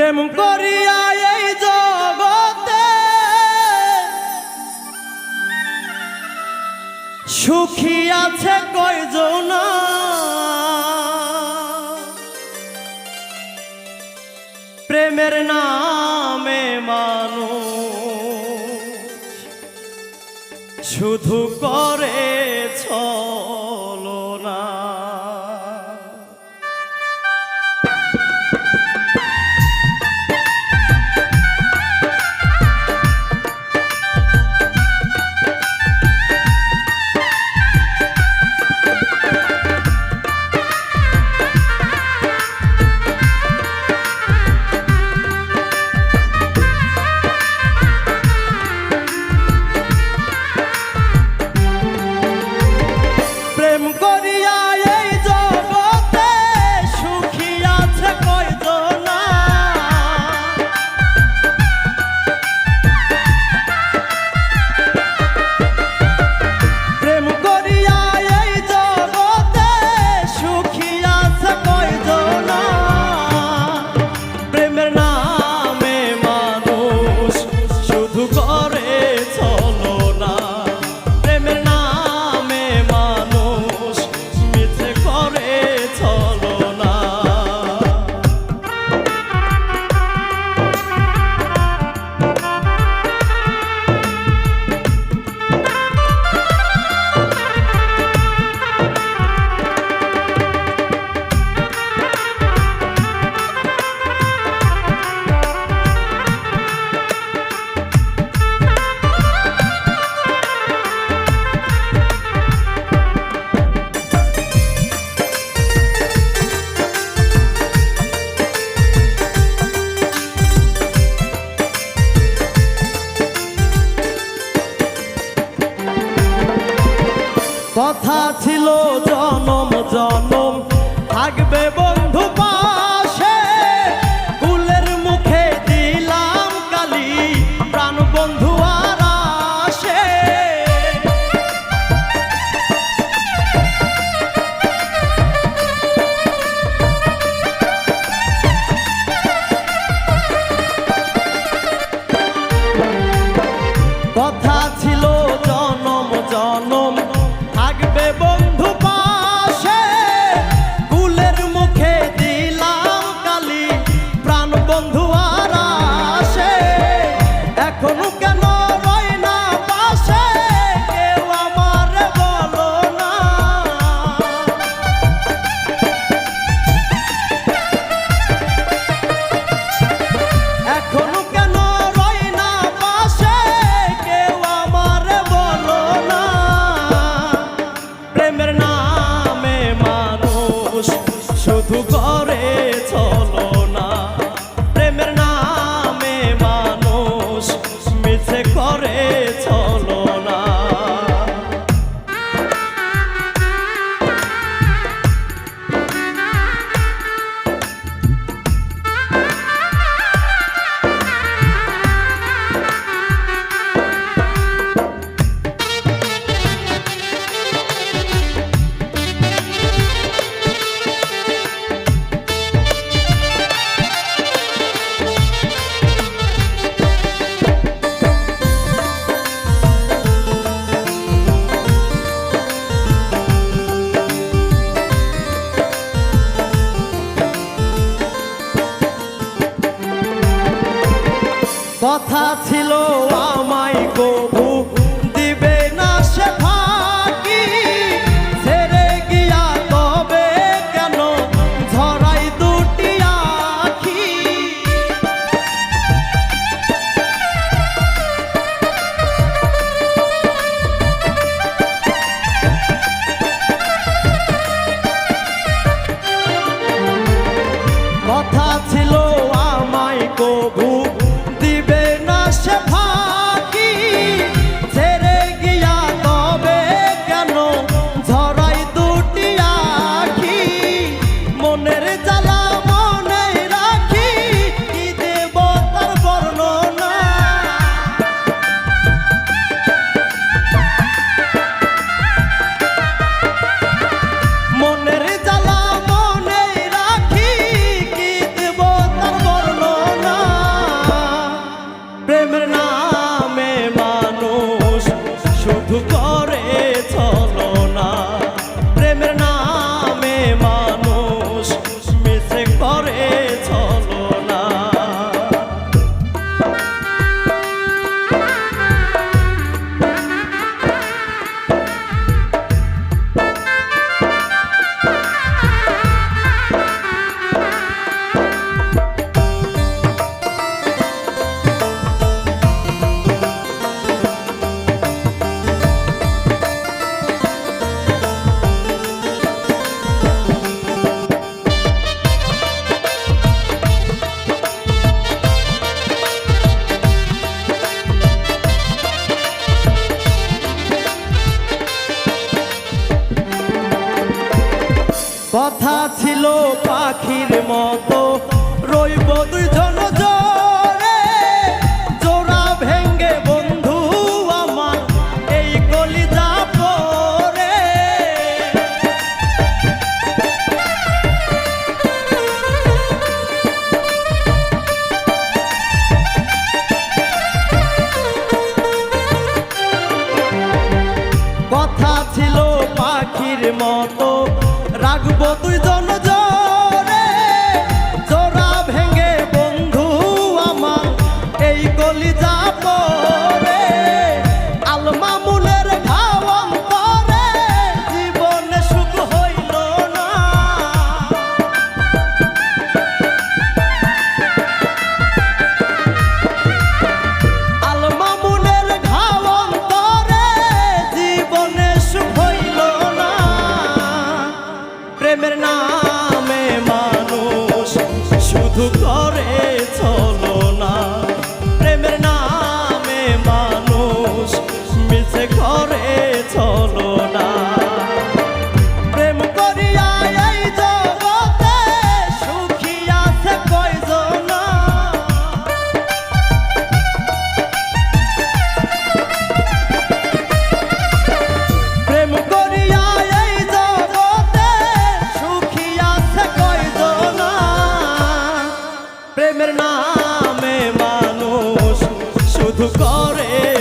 প্রেম করিয়া এই জগতে সুখী আছে কয়জন? প্রেমের নামে মানুষ শুধু করে 한번 কথা ছিল, আমায় কবু দিবে না সে ফাঁকি। ছেড়ে গিয়া তবে কেন ঝরাই দুটি আখি? কথা ছিল, আমায় কবু бо শুধু করে প্রেমের নামে মানুষ শুধু করে।